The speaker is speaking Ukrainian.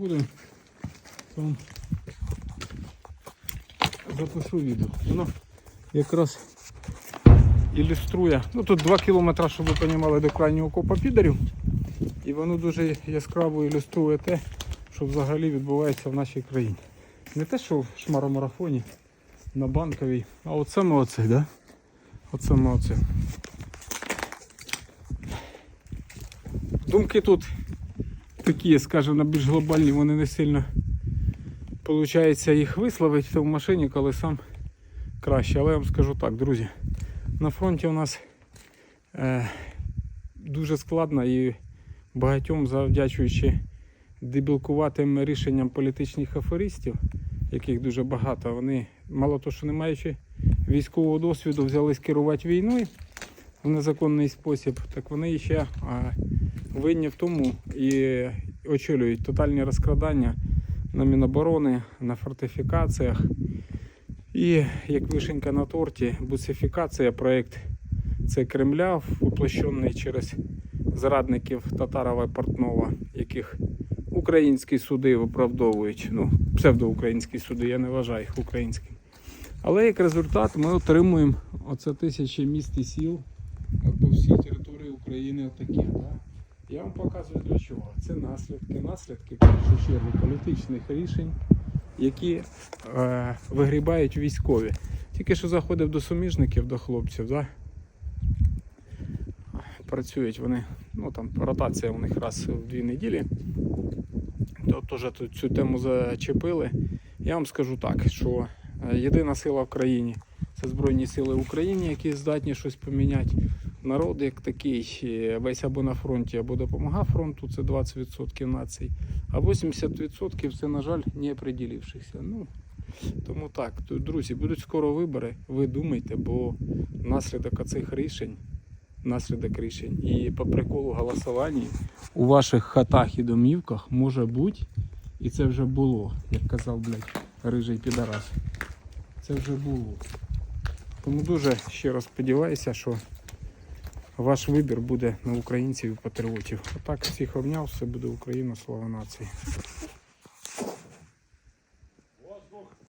Буду вам запишу відео. Воно якраз ілюструє. Ну тут 2 кілометри, щоб ви розуміли, до крайнього копа підерів. І воно дуже яскраво ілюструє те, що взагалі відбувається в нашій країні. Не те, що в шмаромарафоні, на банковій, а от саме оце, да? От саме оце. Думки тут такі, скажімо, більш глобальні, вони не сильно виходить їх висловити в машині, коли сам краще. Але я вам скажу так, друзі, на фронті у нас е, дуже складно і багатьом завдячуючи дебілкуватим рішенням політичних аферистів, яких дуже багато, вони мало того, що не маючи військового досвіду, взялись керувати війною в незаконний спосіб, так вони ще а, винні в тому і очолюють тотальні розкрадання на Міноборони, на фортифікаціях. І як вишенька на торті, буцифікація, проєкт це Кремля, воплощений через зрадників Татарова і Портнова, яких українські суди виправдовують. Ну, псевдоукраїнські суди, я не вважаю їх українськими. Але як результат ми отримуємо оце тисячі міст і сіл по всій території України такі. Да? Я вам показую для чого. Це наслідки, наслідки в першу чергу політичних рішень, які е, вигрібають військові. Тільки що заходив до суміжників, до хлопців, да? працюють вони, ну там ротація у них раз в дві неділі. То теж тут цю тему зачепили. Я вам скажу так, що е, єдина сила в країні це Збройні сили України, які здатні щось поміняти. Народ як такий, е, весь або на фронті, або допомагає фронту, це 20% націй, а 80% це, на жаль, не определившихся. Ну, тому так, друзі, будуть скоро вибори, ви думайте, бо наслідок цих рішень, наслідок рішень і по приколу голосування у ваших хатах і домівках може бути, і це вже було, як казав, блядь, рижий підарас. Це вже було. Тому дуже щиро сподіваюся, що ваш вибір буде на українців і патріотів. Отак всіх обняв, все буде Україна, слава нації.